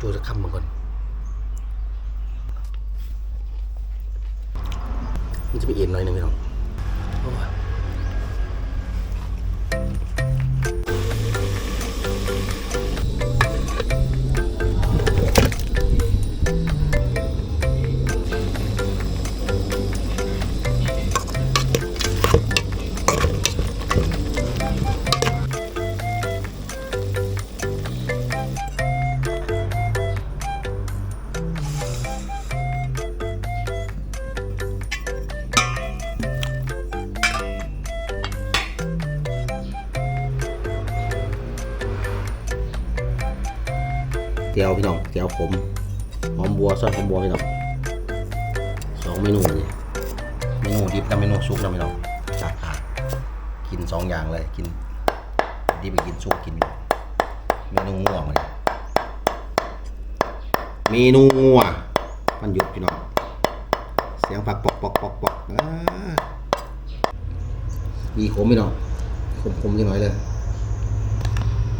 จูจะคำมาก่อน มันจะมีเอ็นหน่อยหนึงพี่น้อง ดิบกับเมนูซุปนะพี่น้องจัดอะกินสองอย่างเลยกินดิบไปกินซุปกินเมนูง่วงเลยเมนูงัวมันหยุดพี่น้องเสียงผักปอกปอกปอกปอกอ่ามีขมพี่น้องขมขมจังหน่อยเลย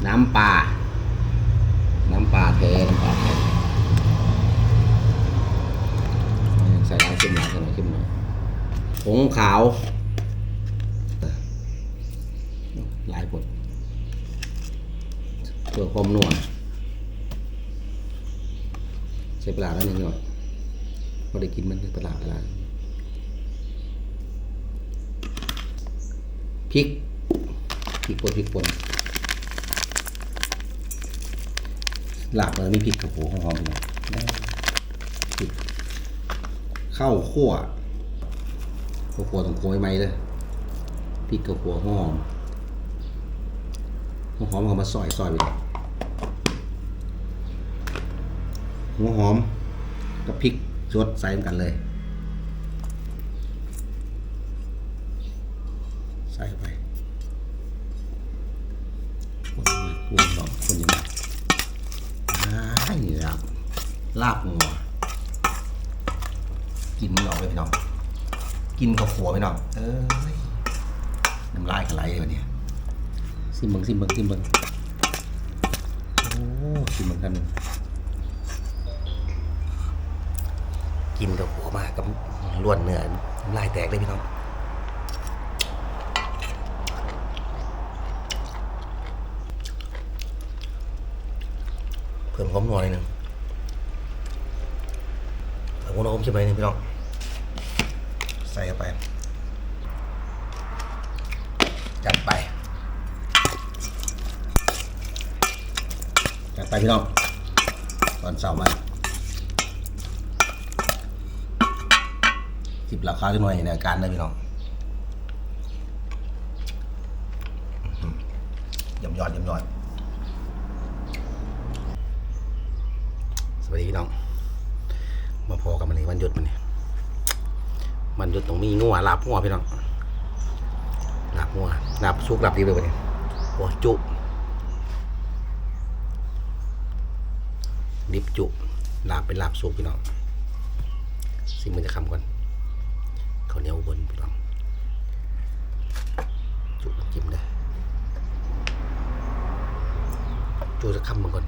น้ำปลาน้ำปลาแท้น้ำปลาแท้ใส่น้ำขึ้นมาใส่น้ำขึ้นมา ผงขาว หลายคนเพื่อความนัวใส่ปลาแล้วนิดหน่อยพอได้กินมันเป็นปลาปลาพริกพริกป่นพริกป่นหลักเลยมีพริกกับหัวหอมๆอยู่พริกข้าวคั่ว ข้าวคั่วต้องโขยไหมเลยพริกกับหัวหอมหัวหอมเอามาซอยซอยไปเลยหัวหอมกับพริกสดใส่กันเลย ใส่ไปคนมาคนลองคนยังไงอ่านี่ครับลาบงัวกินไม่ออกเลยพี่น้อง กินกับขัวพี่น้องเอ้ยน้ำลายกันไหลเลยวันนี้ซิมเบิงซิมเบิงซิมเบิงโอ้ซิมเบิงกันหนึ่งกินกับขัวมากกับล้วนเนื้อน้ำลายแตกเลยพี่น้องเพิ่มความนัวหน่อยหนึงเพิ่มความนัวอมชิมไปหนึงพี่น้อง ใส่เข้าไป จัดไป จัดไปพี่น้องตอนเสาร์มาสิบราคาขึ้นมาในอาการได้พี่น้องอื้อหือยำยอดยำยอดสวัสดีพี่น้อง มาพอกันมันนี้วันหยุดมันนี่ วันหยุดต้องมีงัวลาบงัวพี่น้องหลาบงัวลาบซุกหลาบดีเลยวันนี้โอ้จุดิบจุหลาบเป็นหลาบซุกพี่น้องสิ่งมันจะคำก่อนเขาเนี้ยวบนพี่น้องจุจิ้มเลยจุจะคำมันก่อน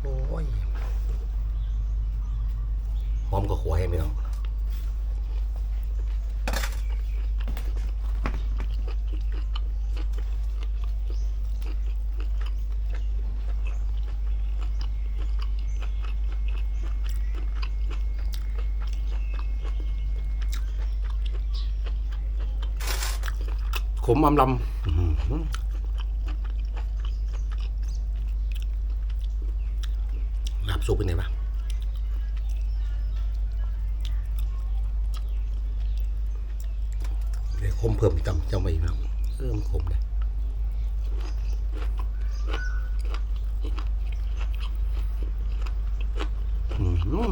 โอ้ยหอมกับขัวให้พี่น้อง ขมอำลำอื้อหือลาบซุปเป็นไงบ้างเดี๋ยวคมเพิ่มอีกตังเจ้าไม่มาเพิ่มคมเลยอื้อหือ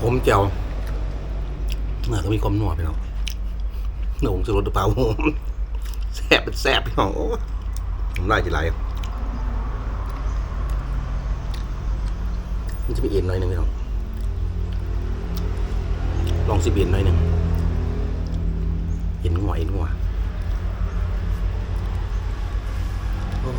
ข มเจียวเนื้อก็มีความนัวไปเนาะเนื้อผมจะรสหรือเปล่าแซ่บเป็นแซ่บพี่น้องโอ้ยน้ำลายจะไหลมันจะมีเอ็นหน่อยหนึ่งพี่น้องลองสิบเอ็นหน่อยหนึ่งเห็นหัวเห็นหัวโอ้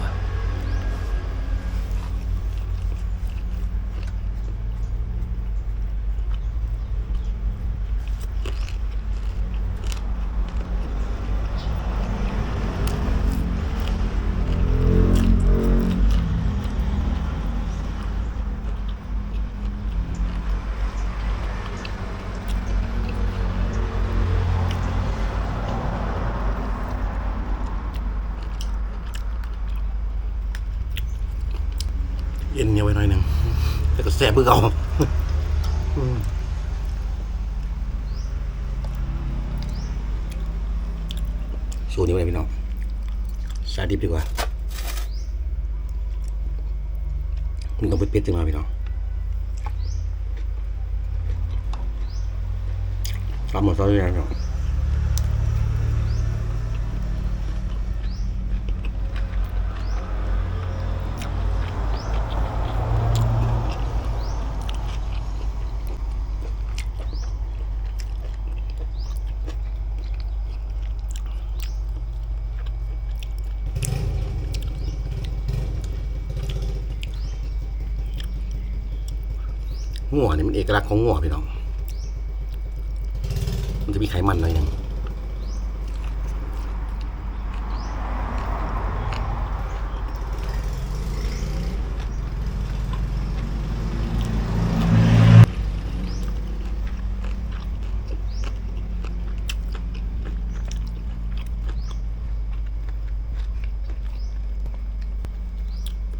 ยเย็นเงียวไว้หน่อยหนึ่งแต่ก็แซ่บเพื่อเขาอืมสูตรนี้ไว้พี่น้องชาดิบดีกว่ามันต้องเป็ดๆขึ้นมาพี่น้องทำหมดซอสยังพี่น้อง งัวนี่ยมันเอกลักษณ์ของงัวพี่น้อง มันจะมีไขมันหน่อยหนึง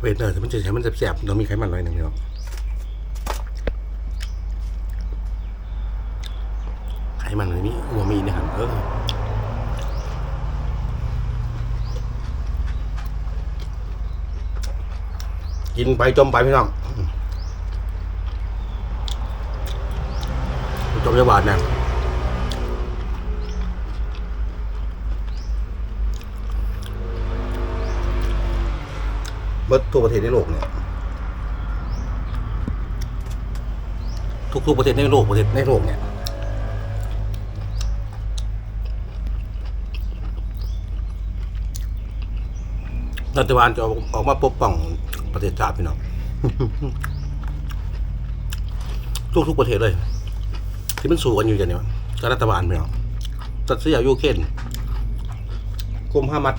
เวทเนอร์แต่มันจะใช้มันแสบๆต้องมีไขมันหน่อยหนึ่งพี่น้อง ไขมันอันนี้หัว มีเนี่ยครับเออกินไปจมไปพี่น้องจมจะบาดเนี่ยเบิดทั่วประเทศในโลกเนี่ยทุกๆประเทศในโลกประเทศในโลกเนี่ย รัฐบาลจะออกมาปกป้องประเทศชาติพี่น้อง ทุกๆประเทศเลย ที่มันสู้กันอยู่อย่างนี้กับรัฐบาลพี่น้องรัสเซียยูเคนกรมฮามัด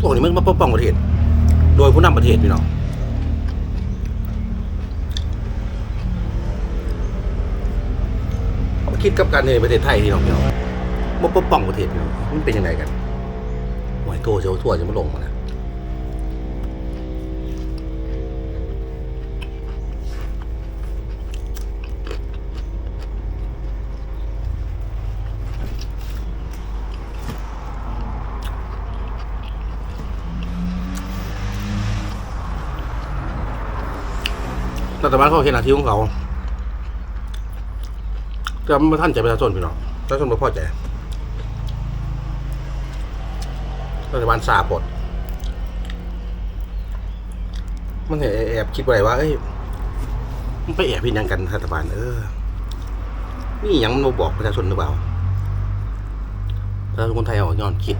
พวกนี้มันมาปกป้องประเทศ โดยผู้นำประเทศพี่น้องคิดกับการในประเทศไทยพี่น้องพี่น้อง มาปกป้องประเทศพี่มันเป็นยังไงกันหวยโตเจ้าทั่วจะมาลงมานะรัฐบาลเขาเห็นหน้าที่ของเขาแต่ไม่ท่านใจประชาชนพี่น้องประชาชนไม่พอใจ รัฐบาลสาปดมันแอบคิดไว้ว่าเอ้ยมันไปแอบพินังกันรัฐบาล เออ นี่ยังมันบอกประชาชนหรือเปล่าประชาชนคนไทยเอาย้อนคิด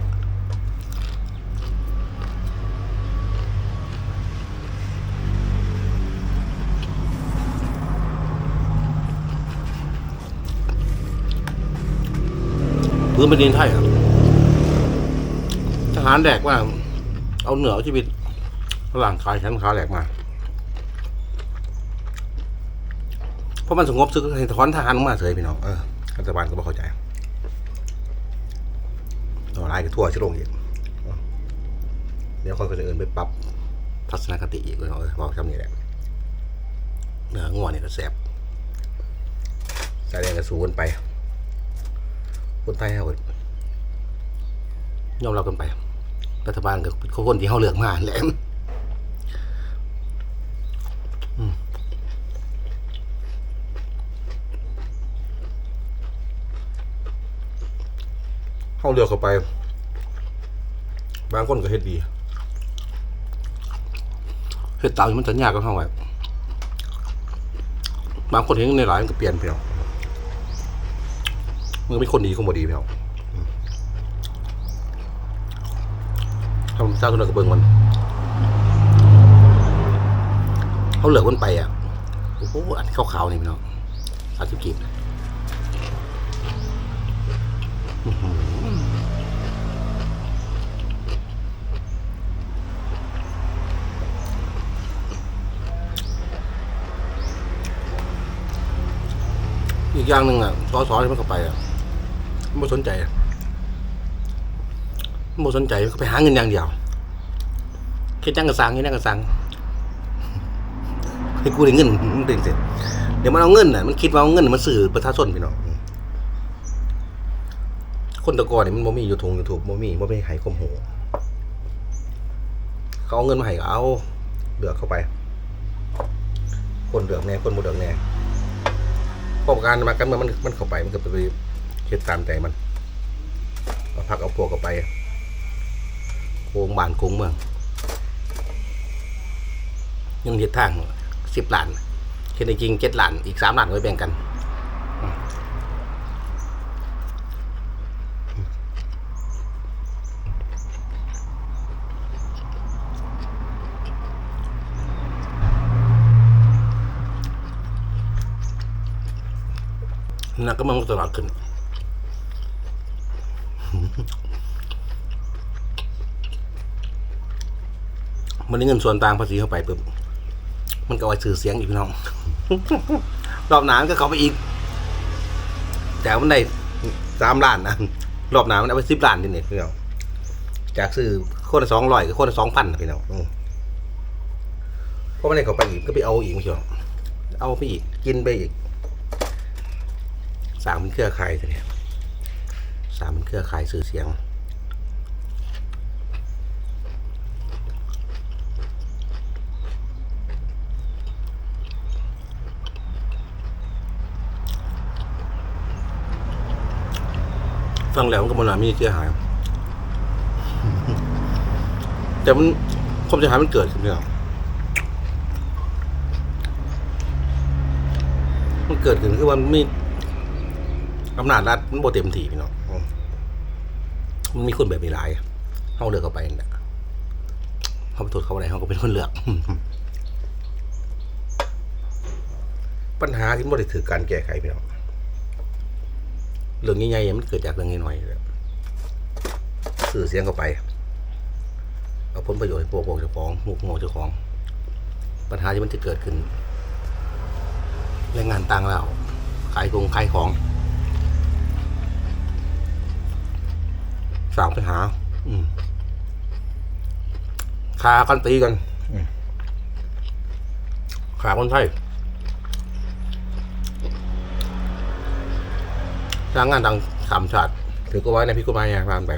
พื้นแผ่นดินไทยครับ ทหารแดกว่า เอาเหนือชีวิตฝรั่งขายชั้นขาแหลกมาเพราะมันสงบซึกให้ถอนทหารออกมาเฉยพี่น้องเออรัฐบาลก็ไม่เข้าใจต่อไล่กันทั่วชิโรงอีกเดี๋ยวคนก็จะเอินไปปรับทัศนคติอีกเลยเนาะเออบอกคำนี้แหละเหนืองัวนี่ยก็แสบใส่แดงกระสูนไปคนไทยเขาก็ยอมรับกันไป รัฐบาลกับคนที่เขาเลือกมาแหละเขาเลือกเข้าไป บางคนก็เฮ็ดดีเฮ็ดตามมันสัญญากับเขาไว้บางคนเห็นในหลายมันก็เปลี่ยนไปแล้วมันเป็นคนดีคนบ่ดีไปแล้ว ทำเจ้าตัวนั้นก็เบิ่งมันเขาเหลือคนไปอะโอ้โหอันขาวๆนี่พี่น้องสามสิบกีบอีกอย่างหนึ่งอะซอสที่มันเข้าไปอะไม่สนใจอะ มันไม่สนใจก็ไปหาเงินอย่างเดียวคิดยังกระสังคิดยังกระสังให้กูได้เงินมันเป็นเสร็จ เดี๋ยวมันเอาเงินน่ะมันคิดว่าเอาเงินมันสื่อประชาชนพี่น้องคนตะกอนเนี่ยมันบ่มียูทูบยูทูบบ่มีบ่มีใครคมโหเขาเอาเงินมาให้เอาเลือกเข้าไป คนเลือกแน่คนบ่เลือกแน่ประการมากันเมื่อมันมันเข้าไปมันก็ไปเฮ็ดตามใจมันเอาพักเอาพวกเข้าไป โกงบ้านโกงเมืองยังเฮ็ดทางสิบล้านเฮ็ดจริงเจ็ดล้านอีกสามล้านก็ไปแบ่งกันนักก็มันก็ตลอดขึ้น มันได้เงินส่วนต่างภาษีเข้าไปปุ๊บมันก็เอาไว้สื่อเสียงอีกพี่น้อง รอบหนามันก็เข้าไปอีก แต่มันได้สามล้านนะรอบหนามันเอาไปสิบล้านนี่เนี่ยพี่น้องจากซื้อคนสองร้อยกับคนสองพันนะพี่น้องเพราะมันได้เข้าไปอีกก็ไปเอาอีกไม่ใช่หรอเอาไปอีกกินไปอีกสามเป็นเครือข่ายทีเนี่ยสามเป็นเครือข่ายสื่อเสียง ฟังแล้วมันก็มันมีเสียหาย แต่มันความเสียหายมันเกิดขึ้นแล้วมันเกิดขึ้นคือมันมีอำนาจรัฐมันบ่เต็มที่พี่น้องมันมีคนแบบนี้หลายเขาเลือกเข้าไปนั่นแหละเขาไปตรวจเขาอะไรเขาก็เป็นคนเลือกปัญหาที่ไม่ได้ถือการแก้ไขพี่น้อง เรื่องใหญ่ๆมันเกิดจากเรื่องน้อยๆเลยสื่อเสียงเข้าไป เอาผลประโยชน์ให้พวกพวกเจ้าของมุกโง่เจ้าของ ปัญหาที่มันจะเกิดขึ้นแรงงานต่างแล้วขายกงขายของสร้างปัญหา อืมขากันตีกันขาคนไทย สร้างงานทางสามชาติถือก็ไว้ในพิกุมายางานไป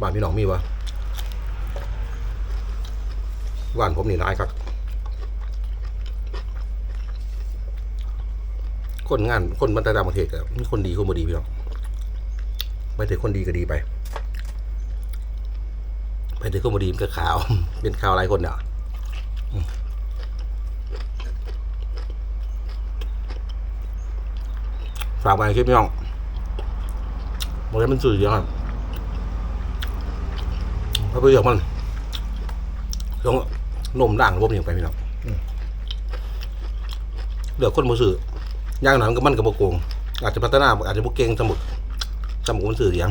บ้านพี่น้องมีวะบ้านผมนี่ร้ายครับ คนงานคนบรรดาต่างประเทศก็มีคนดีคนบ่ดีพี่น้องไปถึงคนดีก็ดีไป ไปถึงคนบ่ดีมันก็ขาว เป็นขาวหลายคนเนี่ย ฝากไปคลิปพี่น้องบอกให้มันสื่อเยอะครับพระประโยชน์มันลงนมด่างรวมอย่างไปพี่น้องเหลือคนมือสื่อย่างหนังก็มันกับโบโกง อาจจะพัฒนาอาจจะโบเก่งสมุดสมุดมันสื่อเสียง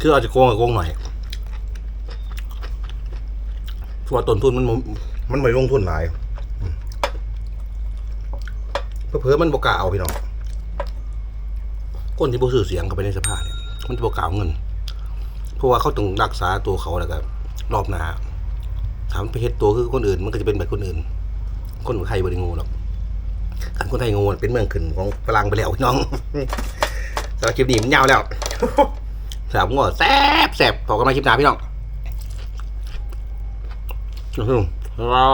คืออาจจะโกงกับโกงหน่อยเพราะว่าต้นทุนมันมันไม่ลงทุนหลาย เพื่อมันบกล้าเอาพี่น้องคนที่บ่ซื้อเสียงเข้าไปในสภาเนี่ยมันจะบกล้าเอาเงิน เพราะว่าเขาต้องรักษาตัวเขาแล้วก็รอบหน้าถามไปเฮ็ดตัวคือคนอื่น มันก็จะเป็นแบบคนอื่น คนไทยบ่ได้โงูหรอกคันคนไทยโงูเป็นเมืองขึ้นของฝรั่งไปแล้วน้องสำหรับคลิปนี้มันยาวแล้วสามงอแซบแซบพอกันมาคลิปหน้าพี่น้องอือหือบ๊า